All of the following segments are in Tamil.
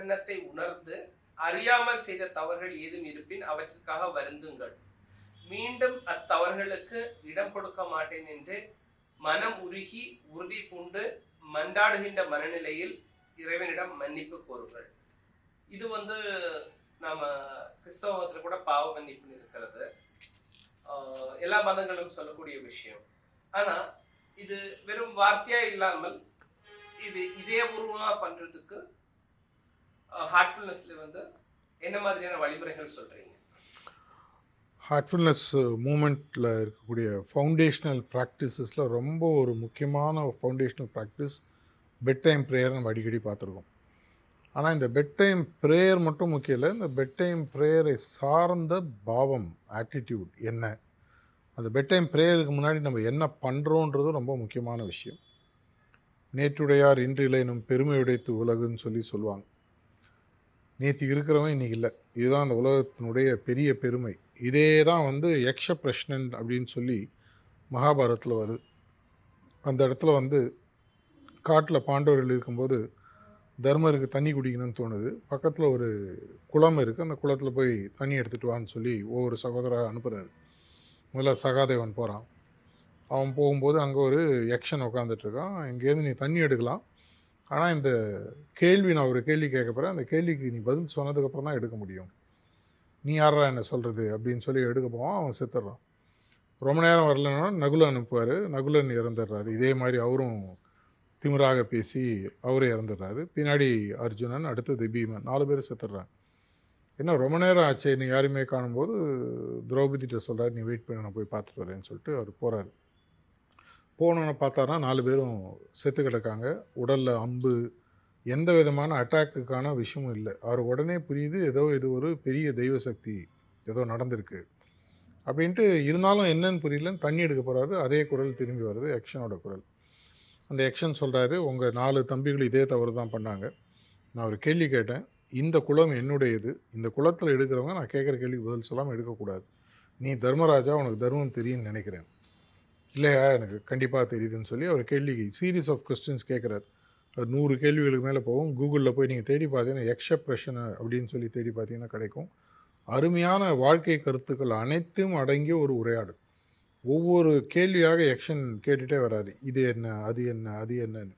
பிரசன்னத்தை உணர்ந்து அறியாமல் செய்த தவறுகள் ஏதும் இருப்பின் அவற்றிற்காக வருந்துங்கள். மீண்டும் அத்தவறுகளுக்கு இடம் கொடுக்க மாட்டேன் என்று மனம் உருகி உறுதி பூண்டு மன்றாடுகின்ற மனநிலையில் இறைவனிடம் மன்னிப்பு கோருங்கள். இது வந்து நாம கிறிஸ்தவ மதத்தில் கூட பாவ மன்னிப்புன்னு இருக்கிறது. எல்லா மதங்களும் சொல்லக்கூடிய விஷயம். ஆனால் இது வெறும் வார்த்தையா இல்லாமல் இது இதே உருவமாக பண்ணுறதுக்கு ஹார்ட்ஃபுல்னஸ்ல வந்து என்ன மாதிரியான வழிமுறைகள் சொல்றீங்க? ஹார்ட்ஃபுல்னஸ் மூமெண்ட்டில் இருக்கக்கூடிய ஃபவுண்டேஷனல் ப்ராக்டிசஸில் ரொம்ப ஒரு முக்கியமான foundational practice bed time prayer நம்ம அடிக்கடி பார்த்துருக்கோம். ஆனால் இந்த பெட் டைம் ப்ரேயர் மட்டும் முக்கியம் இல்லை. இந்த பெட் டைம் ப்ரேயரை சார்ந்த பாவம் ஆட்டிடியூட் என்ன? அந்த பெட் டைம் ப்ரேயருக்கு முன்னாடி நம்ம என்ன பண்ணுறோன்றது ரொம்ப முக்கியமான விஷயம். நேற்றுடையார் இன்று இளைனும் பெருமை உலகுன்னு சொல்லி சொல்லுவாங்க. நேற்று இருக்கிறவன் இன்னைக்கு இல்லை. இதுதான் அந்த உலகத்தினுடைய பெரிய பெருமை. இதே தான் வந்து யக்ஷ பிரஷ்னன் அப்படின்னு சொல்லி மகாபாரதத்தில் வருது. அந்த இடத்துல வந்து காட்டில் பாண்டவர்கள் இருக்கும்போது தர்மருக்கு தண்ணி குடிக்கணும்னு தோணுது. பக்கத்தில் ஒரு குளம் இருக்குது அந்த குளத்தில் போய் தண்ணி எடுத்துகிட்டு வான்னு சொல்லி ஒவ்வொரு சகோதராக அனுப்புகிறாரு முதல்ல சகாதேவன் போகிறான் அவன் போகும்போது அங்கே ஒரு யக்ஷன் உட்காந்துட்ருக்கான் இங்கேருந்து நீ தண்ணி எடுக்கலாம். ஆனால் இந்த கேள்வி நான் ஒரு கேள்வி கேட்க போகிறேன் அந்த கேள்விக்கு நீ பதில் சொன்னதுக்கப்புறம் தான் எடுக்க முடியும். நீ யாரா என்ன சொல்கிறது அப்படின்னு சொல்லி எடுக்க போவான் அவன் செத்துடுறான். ரொம்ப நேரம் வரலன்னா நகுலன் அனுப்புவார். நகுலன் இறந்துடுறாரு. இதே மாதிரி அவரும் திமிராக பேசி அவரே இறந்துடுறாரு. பின்னாடி அர்ஜுனன் அடுத்தது பீமன் நாலு பேர் செத்துடுறாங்க. என்ன ரொம்ப நேரம் ஆச்சு. நீ யாருமே காணும்போது திரௌபதிகிட்ட சொல்கிறாரு நீ வெயிட் பண்ணி நான் போய் பார்த்துட்டு வரேன்னு சொல்லிட்டு அவர் போகிறாரு போனோன்னு பார்த்தாருன்னா நாலு பேரும் செத்து கிடக்காங்க. உடலில் அம்பு எந்த விதமான அட்டாக்குக்கான விஷயமும் இல்லை. அவர் உடனே புரியுது ஏதோ இது ஒரு பெரிய தெய்வ சக்தி ஏதோ நடந்திருக்கு. அப்படின்ட்டு இருந்தாலும் என்னன்னு புரியலன்னு தண்ணி எடுக்க போகிறாரு அதே குரல் திரும்பி வருது யக்ஷனோட குரல். அந்த யக்ஷன் சொல்கிறாரு உங்கள் நாலு தம்பிகள் இதே தவறு தான் பண்ணாங்க. நான் ஒரு கேள்வி கேட்டேன். இந்த குளம் என்னுடையது? இந்த குளத்தில் எடுக்கிறவங்க நான் கேட்குற கேள்விக்கு பதில் சொல்லாமல் எடுக்கக்கூடாது. நீ தர்மராஜா உனக்கு தர்மம் தெரியும்னு நினைக்கிறேன். இல்லையா? எனக்கு கண்டிப்பாக தெரியுதுன்னு சொல்லி அவர் கேள்விக்கு சீரீஸ் ஆஃப் கொஸ்டின்ஸ் கேட்குறாரு அது நூறு கேள்விகளுக்கு மேலே போகும். கூகுளில் போய் நீங்கள் தேடி பார்த்தீங்கன்னா யக்ஷ பிரஷனை அப்படின்னு சொல்லி தேடி பார்த்தீங்கன்னா கிடைக்கும். அருமையான வாழ்க்கை கருத்துக்கள் அனைத்தும் அடங்கிய ஒரு உரையாடல். ஒவ்வொரு கேள்வியாக யக்ஷன் கேட்டுகிட்டே வராரு. இது என்ன அது என்ன அது என்னன்னு.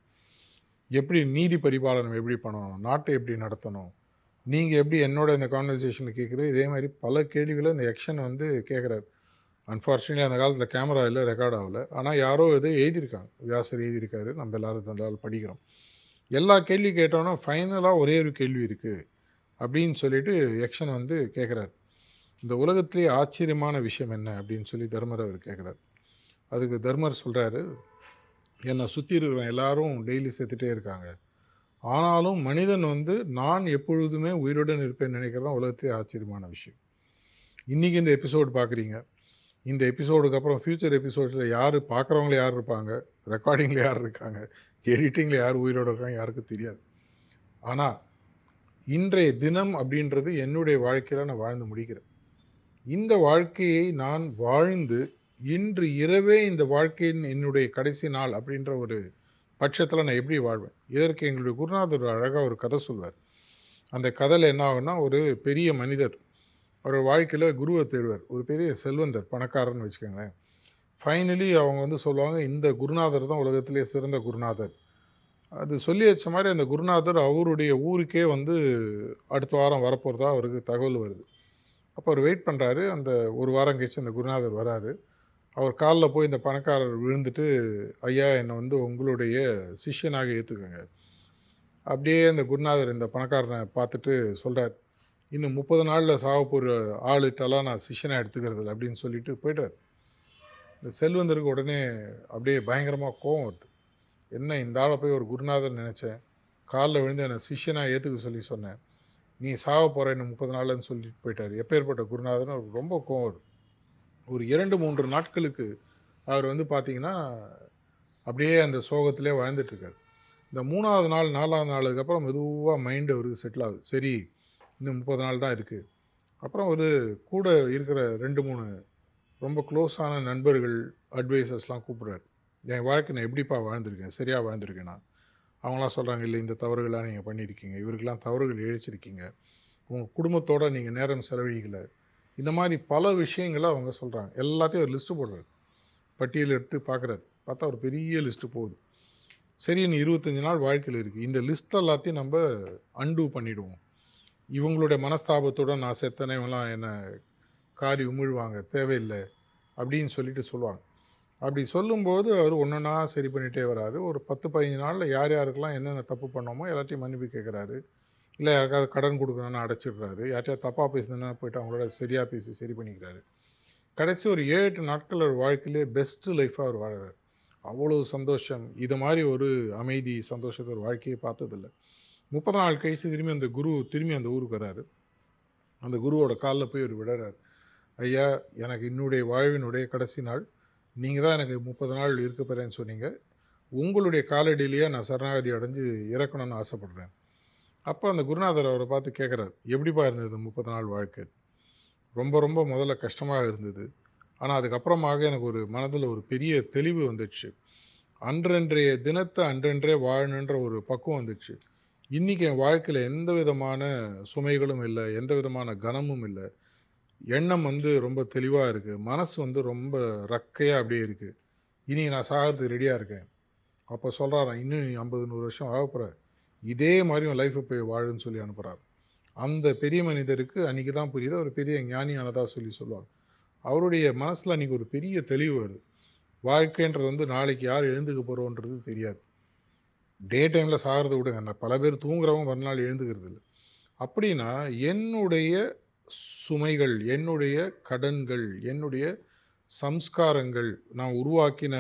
எப்படி நீதி பரிபாலனம் எப்படி பண்ணணும்? நாட்டை எப்படி நடத்தணும்? நீங்கள் எப்படி என்னோட இந்த கான்வர்சேஷனில் கேட்குறது இதே மாதிரி பல கேள்விகளை இந்த யக்ஷன் வந்து கேட்குறாரு அன்ஃபார்ச்சுனேட்லி அந்த காலத்தில் கேமரா இல்லை ரெக்கார்ட் ஆகலை. ஆனால் யாரோ எதோ எழுதியிருக்காங்க. வியாசர் எழுதியிருக்காரு. நம்ம எல்லாரும் தந்தால் படிக்கிறோம். எல்லா கேள்வி கேட்டோன்னா ஃபைனலாக ஒரே ஒரு கேள்வி இருக்குது அப்படின்னு சொல்லிட்டு யக்ஷன் வந்து கேட்குறாரு இந்த உலகத்திலே ஆச்சரியமான விஷயம் என்ன அப்படின்னு சொல்லி தர்மர் அவர் கேட்குறாரு அதுக்கு தர்மர் சொல்கிறாரு என்னை சுற்றி இருக்கிற எல்லாரும் டெய்லி செத்துட்டே இருக்காங்க. ஆனாலும் மனிதன் வந்து நான் எப்பொழுதுமே உயிருடன் இருப்பேன்னு நினைக்கிறது தான் உலகத்திலே ஆச்சரியமான விஷயம். இன்றைக்கி இந்த எபிசோடு பார்க்குறீங்க இந்த எபிசோடுக்கு அப்புறம் ஃப்யூச்சர் எபிசோட்ஸில் யார் பார்க்குறவங்கள யார் இருப்பாங்க? ரெக்கார்டிங்கில் யார் இருக்காங்க? எடிட்டிங்கில் யார் உயிரோடு இருக்காங்க? யாருக்கும் தெரியாது. ஆனால் இன்றைய தினம் அப்படின்றது என்னுடைய வாழ்க்கையில் நான் வாழ்ந்து முடிக்கிறேன். இந்த வாழ்க்கையை நான் வாழ்ந்து இன்று இரவே இந்த வாழ்க்கையின் என்னுடைய கடைசி நாள் அப்படின்ற ஒரு பட்சத்தில் நான் எப்படி வாழ்வேன்? இதற்கு எங்களுடைய குருநாதர் அழகாக ஒரு கதை சொல்வார். அந்த கதையில் என்ன ஆகுன்னா ஒரு பெரிய மனிதர் அவர் வாழ்க்கையில் குருவை தேடுவார். ஒரு பெரிய செல்வந்தர் பணக்காரன்னு வச்சுக்கோங்களேன். ஃபைனலி அவங்க வந்து சொல்லுவாங்க இந்த குருநாதர் தான் உலகத்திலே சிறந்த குருநாதர். அது சொல்லி வச்ச மாதிரி அந்த குருநாதர் அவருடைய ஊருக்கே வந்து அடுத்த வாரம் வரப்போகிறதா அவருக்கு தகவல் வருது. அப்போ அவர் வெயிட் பண்ணுறாரு அந்த ஒரு வாரம் கழிச்சு அந்த குருநாதர் வராரு. அவர் காலில் போய் இந்த பணக்காரர் விழுந்துட்டு ஐயா என்னை வந்து உங்களுடைய சிஷ்யனாக ஏற்றுக்கோங்க அப்படியே அந்த குருநாதர் இந்த பணக்காரனை பார்த்துட்டு சொல்கிறார் இன்னும் முப்பது நாளில் சாக போகிற ஆளுட்டெல்லாம் நான் சிஷனாக எடுத்துக்கிறது அப்படின்னு சொல்லிட்டு போய்ட்டார். இந்த செல்வந்தருக்கு உடனே அப்படியே பயங்கரமாக கோவம் வருது. என்ன இந்த ஆளை போய் ஒரு குருநாதர் நினச்சேன். காலில் விழுந்து என்னை சிஷ்யனாக ஏற்றுக்க சொல்லி சொன்னேன். நீ சாக போகிற இன்னும் முப்பது நாள்னு சொல்லிட்டு போயிட்டார். எப்பேற்பட்ட குருநாதர்னு அவருக்கு ரொம்ப கோவம் வருது. ஒரு இரண்டு மூன்று நாட்களுக்கு அவர் வந்து பார்த்திங்கன்னா அப்படியே அந்த சோகத்திலே வாழ்ந்துட்டுருக்கார் இந்த மூணாவது நாள் நாலாவது நாளுக்கு அப்புறம் மெதுவாக மைண்டு அவருக்கு செட்டில் ஆகுது. சரி இன்னும் முப்பது நாள் தான் இருக்குது அப்புறம் ஒரு கூட இருக்கிற ரெண்டு மூணு ரொம்ப க்ளோஸான நண்பர்கள் அட்வைசர்ஸ்லாம் கூப்பிட்றாரு. என் வாழ்க்கை நான் எப்படிப்பா வாழ்ந்திருக்கேன்? சரியாக வாழ்ந்திருக்கேனா? அவங்களாம் சொல்கிறாங்க இல்லை இந்த தவறுகளாக நீங்கள் பண்ணியிருக்கீங்க. இவருக்கெல்லாம் தவறுகள் இழைச்சிருக்கீங்க. உங்கள் குடும்பத்தோடு நீங்கள் நேரம் செலவழிக்கலை. இந்த மாதிரி பல விஷயங்களை அவங்க சொல்கிறாங்க எல்லாத்தையும் ஒரு லிஸ்ட்டு போடுறாரு. பட்டியல் எடுத்து பார்க்குறாரு பார்த்தா ஒரு பெரிய லிஸ்ட்டு போகுது. சரி நீ இருபத்தஞ்சி நாள் வாழ்க்கையில் இருக்குது இந்த லிஸ்ட் எல்லாத்தையும் நம்ம அன்டூ பண்ணிவிடுவோம் இவங்களுடைய மனஸ்தாபத்துடன் நான் செத்தனை என்னை காரி உமிழ்வாங்க தேவையில்லை அப்படின்னு சொல்லிட்டு சொல்லுவாங்க. அப்படி சொல்லும்போது அவர் ஒன்றுனா சரி பண்ணிகிட்டே வராரு. ஒரு பத்து பதினஞ்சு நாளில் யார் யாருக்கெல்லாம் என்னென்ன தப்பு பண்ணோமோ எல்லாத்தையும் மன்னிப்பு கேட்குறாரு இல்லை யாருக்காவது கடன் கொடுக்கணும்னு அடைச்சிடுறாரு. யார்ட்டையா தப்பாக பேசுனா போயிட்டு அவங்களோட சரியாக பேசி சரி பண்ணிக்கிறாரு. கடைசி ஒரு ஏழு எட்டு நாட்கள் அவர் வாழ்க்கையிலே பெஸ்ட்டு லைஃப்பாக அவர் வாழறாரு. அவ்வளோ சந்தோஷம். இது மாதிரி ஒரு அமைதி சந்தோஷத்தை ஒரு வாழ்க்கையை பார்த்ததில்ல. முப்பது நாள் கழிச்சு திரும்பி அந்த குரு திரும்பி அந்த ஊருக்கு வராரு அந்த குருவோட காலில் போய் ஒரு விடுறாரு. ஐயா எனக்கு என்னுடைய வாழ்வினுடைய கடைசி நாள். நீங்கள் தான் எனக்கு முப்பது நாள் இருக்க போகிறேன்னு சொன்னீங்க. உங்களுடைய காலடியிலேயே நான் சரணாகதி அடைஞ்சு இறக்கணும்னு ஆசைப்பட்றேன். அப்போ அந்த குருநாதர் அவரை பார்த்து கேட்குறாரு எப்படிப்பா இருந்தது முப்பது நாள் வாழ்க்கை? ரொம்ப ரொம்ப முதல்ல கஷ்டமாக இருந்தது. ஆனால் அதுக்கப்புறமாக எனக்கு ஒரு மனதில் ஒரு பெரிய தெளிவு வந்துடுச்சு. அன்றன்றைய தினத்தை அன்றன்றே வாழணுன்ற ஒரு பக்குவம் வந்துச்சு இன்றைக்கி என் வாழ்க்கையில் எந்த விதமான சுமைகளும் இல்லை எந்த விதமான கனமும் இல்லை. எண்ணம் வந்து ரொம்ப தெளிவாக இருக்குது மனசு வந்து ரொம்ப ரக்கையாக அப்படியே இருக்குது இனி நான் சாகிறதுக்கு ரெடியாக இருக்கேன். அப்போ சொல்கிறாராம் இன்னும் நீ ஐம்பது நூறு வருஷம் ஆகப்போகிற இதே மாதிரி உன் லைஃப்பை போய் வாழுன்னு சொல்லி அனுப்புகிறார் அந்த பெரிய மனிதருக்கு அன்றைக்கி தான் புரியுது. ஒரு பெரிய ஞானியானதாக சொல்லி சொல்லுவார் அவருடைய மனசில் அன்றைக்கி ஒரு பெரிய தெளிவு வருது. வாழ்க்கைன்றது வந்து நாளைக்கு யார் எழுந்துக்க போகிறோன்றது தெரியாது. டே டைமில் சாகிறத விடுங்க. நான் பல பேர் தூங்குறவங்க மறுநாள் எழுந்துக்கிறது இல்லை. அப்படின்னா என்னுடைய சுமைகள் என்னுடைய கடன்கள் என்னுடைய சம்ஸ்காரங்கள் நான் உருவாக்கின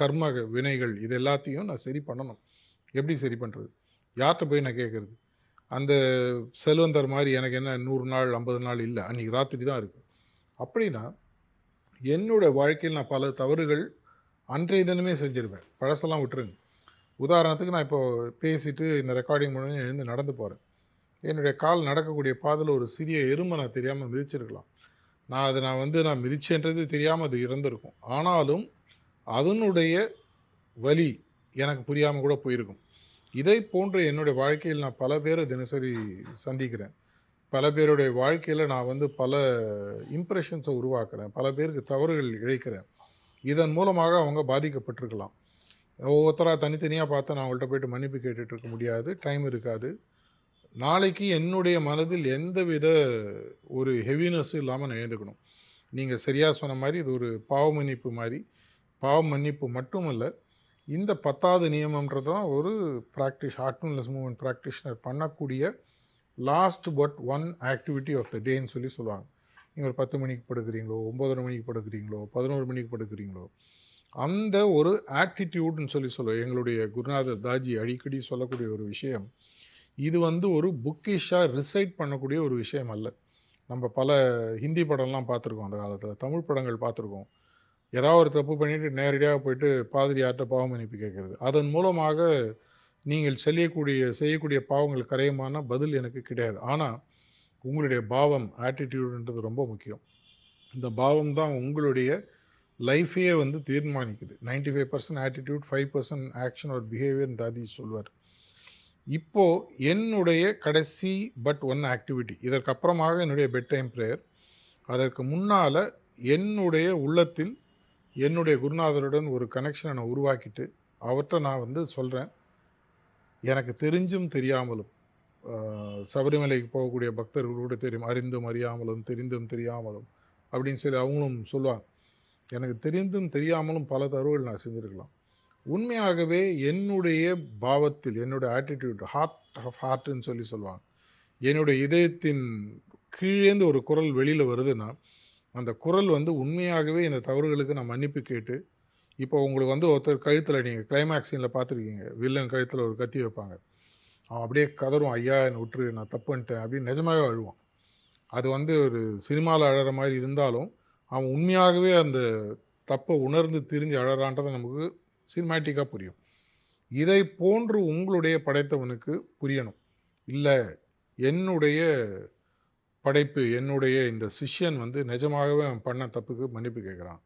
கர்ம வினைகள் இது எல்லாத்தையும் நான் சரி பண்ணணும். எப்படி சரி பண்ணுறது யார்கிட்ட போய் நான் கேட்குறது அந்த செல்வந்தர் மாதிரி எனக்கு என்ன நூறு நாள் ஐம்பது நாள் இல்லை. அன்றைக்கி ராத்திரி தான் இருக்குது அப்படின்னா என்னுடைய வாழ்க்கையில் நான் பல தவறுகள் அன்றைய தினமே செஞ்சுருப்பேன் பழசெல்லாம் விட்டுருங்க. உதாரணத்துக்கு நான் இப்போது பேசிட்டு இந்த ரெக்கார்டிங் பண்ணி எழுந்து நடந்து போகிறேன் என்னுடைய கால் நடக்கக்கூடிய பாதையில் ஒரு சிறிய எறும்பை நான் தெரியாமல் மிதிச்சிருக்கலாம். நான் அதை நான் வந்து நான் மிதிச்சேன்றது தெரியாமல் அது இறந்துருக்கும். ஆனாலும் அதனுடைய வலி எனக்கு புரியாமல் கூட போயிருக்கும். இதை போன்ற என்னுடைய வாழ்க்கையில் நான் பல பேரை தினசரி சந்திக்கிறேன். பல பேருடைய வாழ்க்கையில் நான் வந்து பல இம்ப்ரெஷன்ஸை உருவாக்குறேன். பல பேருக்கு தவறுகள் இழைக்கிறேன். இதன் மூலமாக அவங்க பாதிக்கப்பட்டிருக்கலாம். ஒவ்வொருத்தராக தனித்தனியாக பார்த்து நான் அவங்கள்ட்ட போயிட்டு மன்னிப்பு கேட்டுட்டு இருக்க முடியாது. டைம் இருக்காது. நாளைக்கு என்னுடைய மனதில் எந்த வித ஒரு ஹெவினஸும் இல்லாமல் நான் எழுந்துக்கணும். நீங்கள் சரியாக சொன்ன மாதிரி இது ஒரு பாவ மன்னிப்பு மாதிரி. பாவ மன்னிப்பு மட்டும் இல்லை இந்த பத்தாவது நியமன்றது தான் ஒரு ப்ராக்டிஸ் ஹார்ட்னஸ் மூமெண்ட் ப்ராக்டிஷனர் பண்ணக்கூடிய last but one activity of the டேன்னு சொல்லி சொல்லுவாங்க. நீங்கள் ஒரு பத்து மணிக்கு படுக்கிறீங்களோ ஒம்பதரை மணிக்கு படுக்கிறீங்களோ பதினோரு மணிக்கு படுக்கிறீங்களோ அந்த ஒரு ஆட்டிடியூட்னு சொல்லி சொல்லுவோம். எங்களுடைய குருநாதர் தாஜி அடிக்கடி சொல்லக்கூடிய ஒரு விஷயம் இது வந்து ஒரு புக்கிஷாக ரிசைட் பண்ணக்கூடிய ஒரு விஷயம் அல்ல. நம்ம பல ஹிந்தி படம்லாம் பார்த்துருக்கோம் அந்த காலத்தில். தமிழ் படங்கள் பார்த்துருக்கோம். ஏதாவது ஒரு தப்பு பண்ணிவிட்டு நேரடியாக போயிட்டு பாதிரியார்கிட்ட பாவம் மன்னிப்பு கேட்குறது. அதன் மூலமாக நீங்கள் செல்லக்கூடிய செய்யக்கூடிய பாவங்கள் கரையுமான பதில் எனக்கு கிடையாது. ஆனால் உங்களுடைய பாவம் ஆட்டிடியூடுன்றது ரொம்ப முக்கியம். இந்த பாவம் தான் உங்களுடைய லைஃபையே வந்து தீர்மானிக்குது. Ninety five percent attitude five percent action ஒரு பிஹேவியர் தாதி சொல்வார். இப்போது என்னுடைய கடைசி பட் ஒன் ஆக்டிவிட்டி இதற்கப்புறமாக என்னுடைய பெட் டைம் ப்ரேயர் அதற்கு முன்னால் என்னுடைய உள்ளத்தில் என்னுடைய குருநாதருடன் ஒரு கனெக்ஷனை நான் உருவாக்கிட்டு அவர்கிட்ட நான் வந்து சொல்கிறேன் எனக்கு தெரிஞ்சும் தெரியாமலும் சபரிமலைக்கு போகக்கூடிய பக்தர்களோடு தெரியும் அறிந்தும் அறியாமலும் தெரிந்தும் தெரியாமலும் அப்படின்னு சொல்லி அவங்களும் சொல்லுவாங்க. எனக்கு தெரிந்தும் தெரியாமலும் பல தவறுகள் நான் செஞ்சுருக்கலாம். உண்மையாகவே என்னுடைய பாவத்தில் என்னுடைய ஆட்டிடியூட் ஹார்ட் ஆஃப் ஹார்ட்னு சொல்லி சொல்லுவாங்க. என்னுடைய இதயத்தின் கீழேந்து ஒரு குரல் வெளியில் வருதுன்னா அந்த குரல் வந்து உண்மையாகவே இந்த தவறுகளுக்கு நான் மன்னிப்பு கேட்டு இப்போ உங்களுக்கு வந்து ஒருத்தர் கழுத்தில் நீங்கள் கிளைமேக்ஸ் பார்த்துருக்கீங்க. வில்லன் கழுத்தில் ஒரு கத்தி வைப்பாங்க. அவன் அப்படியே கதறும் ஐயா என்னை விட்டுரு நான் தப்பு பண்ணிட்டேன் அப்படின்னு நிஜமாகவே அழுவான். அது வந்து ஒரு சினிமாவில் அழகிற மாதிரி இருந்தாலும் அவன் உண்மையாகவே அந்த தப்பை உணர்ந்து திரிஞ்சு அழறான்றதை நமக்கு சினிமேட்டிக்காக புரியும். இதை போன்று உங்களுடைய படைத்தவனுக்கு புரியணும். இல்லை என்னுடைய படைப்பு என்னுடைய இந்த சிஷ்யன் வந்து நிஜமாகவே அவன் பண்ண தப்புக்கு மன்னிப்பு கேட்குறான்.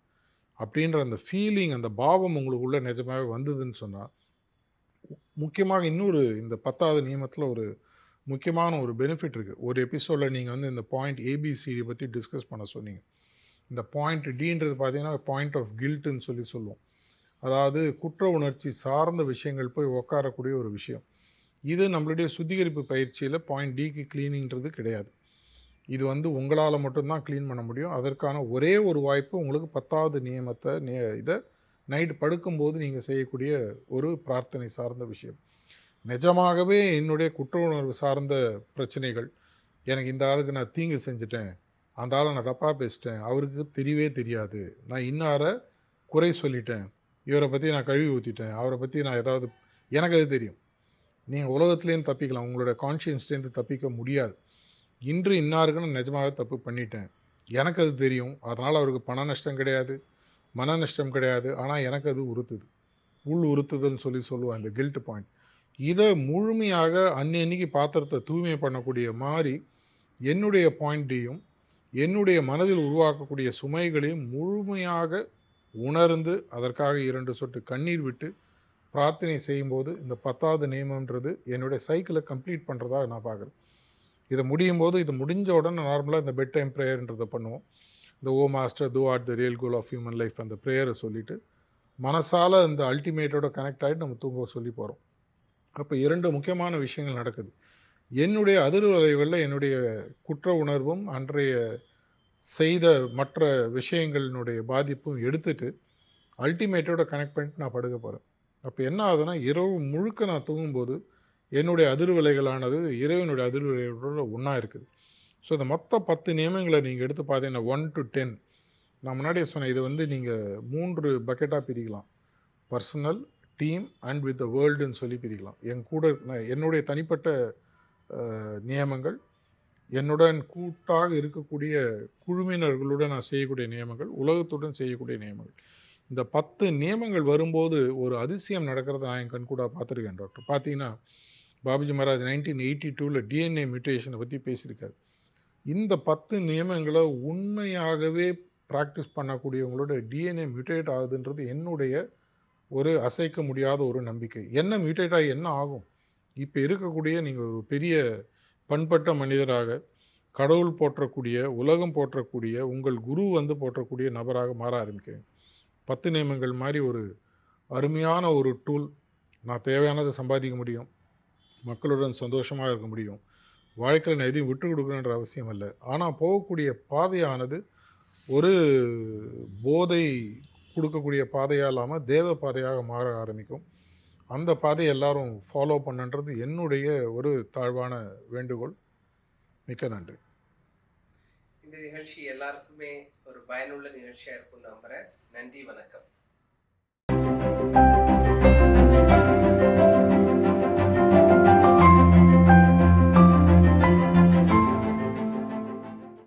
அப்படின்ற அந்த ஃபீலிங் அந்த பாவம் உங்களுக்குள்ளே நிஜமாகவே வந்ததுன்னு சொன்னால் முக்கியமாக இன்னொரு இந்த பத்தாவது நியமத்தில் ஒரு முக்கியமான ஒரு பெனிஃபிட் இருக்குது ஒரு எபிசோடில் நீங்கள் வந்து இந்த பாயிண்ட் ஏபிசிடி பற்றி டிஸ்கஸ் பண்ண சொன்னீங்க. இந்த பாயிண்ட் டின்றது பார்த்தீங்கன்னா பாயிண்ட் ஆஃப் கில்ட்டுன்னு சொல்லி சொல்லுவோம். அதாவது குற்ற உணர்ச்சி சார்ந்த விஷயங்கள் போய் உட்காரக்கூடிய ஒரு விஷயம். இது நம்மளுடைய சுத்திகரிப்பு பயிற்சியில் பாயிண்ட் டிக்கு கிளீனிங்கிறது கிடையாது. இது வந்து உங்களால் மட்டும்தான் க்ளீன் பண்ண முடியும். அதற்கான ஒரே ஒரு வாய்ப்பு உங்களுக்கு பத்தாவது நியமத்தை நே இதை நைட் படுக்கும்போது நீங்கள் செய்யக்கூடிய ஒரு பிரார்த்தனை சார்ந்த விஷயம். நிஜமாகவே என்னுடைய குற்ற உணர்வு சார்ந்த பிரச்சனைகள் எனக்கு இந்த ஆளுக்கு நான் தீங்கு செஞ்சுட்டேன் அந்த ஆளை நான் தப்பாக பேசிட்டேன். அவருக்கு தெரியவே தெரியாது. நான் இன்னார குறை சொல்லிட்டேன். இவரை பற்றி நான் கழுவி ஊற்றிட்டேன் அவரை பற்றி நான் ஏதாவது எனக்கு அது தெரியும். நீங்கள் உலகத்துலேருந்து தப்பிக்கலாம். உங்களோட கான்ஷியன்ஸ்லேருந்து தப்பிக்க முடியாது. இன்று இன்னாருக்குன்னு நிஜமாக தப்பு பண்ணிட்டேன். எனக்கு அது தெரியும். அதனால் அவருக்கு பண நஷ்டம் கிடையாது. மன நஷ்டம் கிடையாது. ஆனால் எனக்கு அது உறுத்துது. உள் உறுத்துதல்னு சொல்லி சொல்லுவான் இந்த கில்ட் பாயிண்ட் இதை முழுமையாக அன்னன்னைக்கு பாத்திரத்தை தூய்மை பண்ணக்கூடிய மாதிரி என்னுடைய பாயிண்ட்டையும் என்னுடைய மனதில் உருவாக்கக்கூடிய சுமைகளையும் முழுமையாக உணர்ந்து அதற்காக இரண்டு சொட்டு கண்ணீர் விட்டு பிரார்த்தனை செய்யும்போது இந்த பத்தாவது நியமம்ன்றது என்னுடைய சைக்கிளை கம்ப்ளீட் பண்ணுறதாக நான் பார்க்குறேன். இதை முடியும் போது இது முடிஞ்ச உடனே நார்மலாக இந்த பெட் டைம் ப்ரேயர்ன்றதை பண்ணுவோம். இந்த O master thou art the real goal of human life அந்த ப்ரேயரை சொல்லிவிட்டு மனசால் இந்த அல்டிமேட்டோட கனெக்ட் ஆகிட்டு நம்ம தூங்க சொல்லி போகிறோம் அப்போ இரண்டு முக்கியமான விஷயங்கள் நடக்குது. என்னுடைய அதிர்வலைகளில் என்னுடைய குற்ற உணர்வும் அன்றைய செய்த மற்ற விஷயங்களினுடைய பாதிப்பும் எடுத்துட்டு அல்டிமேட்டோட கனெக்ட் பண்ணிட்டு நான் படுக்க போகிறேன் அப்போ என்ன ஆகுதுன்னா இரவு முழுக்க நான் தூங்கும்போது என்னுடைய அதிர்வலைகளானது இறைவனுடைய அதிர்வலைகளோட ஒன்றா இருக்குது. ஸோ இந்த மொத்த பத்து நியமங்களை நீங்கள் எடுத்து பார்த்தீங்கன்னா ஒன் டு டென் நான் முன்னாடியே சொன்னேன் இது வந்து நீங்கள் மூன்று பக்கெட்டாக பிரிக்கலாம். Personal team and with the வேர்ல்டுன்னு சொல்லி பிரிக்கலாம். என் கூட நான் என்னுடைய தனிப்பட்ட நியமங்கள். என்னுடன் கூட்டாக இருக்கக்கூடிய குழுவினர்களுடன் நான் செய்யக்கூடிய நியமங்கள் உலகத்துடன் செய்யக்கூடிய நியமங்கள். இந்த பத்து நியமங்கள் வரும்போது ஒரு அதிசயம் நடக்கிறத நான் என் கண்கூடாக பார்த்துருக்கேன் டாக்டர். பார்த்தீங்கன்னா பாபுஜி மகாராஜ் நைன்டீன் எயிட்டி டூவில் டிஎன்ஏ மியூட்டேஷனை பற்றி பேசியிருக்காரு. இந்த பத்து நியமங்களை உண்மையாகவே ப்ராக்டிஸ் பண்ணக்கூடியவங்களோட டிஎன்ஏ மியூட்டேட் ஆகுதுன்றது என்னுடைய ஒரு அசைக்க முடியாத ஒரு நம்பிக்கை. என்ன மியூட்டேட் ஆகி என்ன ஆகும்? இப்போ இருக்கக்கூடிய நீங்கள் ஒரு பெரிய பண்பட்ட மனிதராக கடவுள் போற்றக்கூடிய உலகம் போற்றக்கூடிய உங்கள் குரு வந்து போற்றக்கூடிய நபராக மாற ஆரம்பிக்கிறேன். பத்து நியமங்கள் மாதிரி ஒரு அருமையான ஒரு டூல் நான் தேவையானதை சம்பாதிக்க முடியும். மக்களுடன் சந்தோஷமாக இருக்க முடியும். வாழ்க்கையில் நான் எதையும் விட்டு கொடுக்கணுன்ற அவசியம் இல்லை. ஆனால் போகக்கூடிய பாதையானது ஒரு போதை கொடுக்கக்கூடிய பாதையாக இல்லாமல் தேவ பாதையாக மாற ஆரம்பிக்கும். அந்த பாதையை எல்லாரும் ஃபாலோ பண்ணுன்றது என்னுடைய ஒரு தாழ்வான வேண்டுகோள். மிக்க நன்றி. இந்த நிகழ்ச்சி எல்லாருக்குமே ஒரு பயனுள்ள நிகழ்ச்சியாக இருக்கும் நம்புகிறேன் நன்றி வணக்கம்.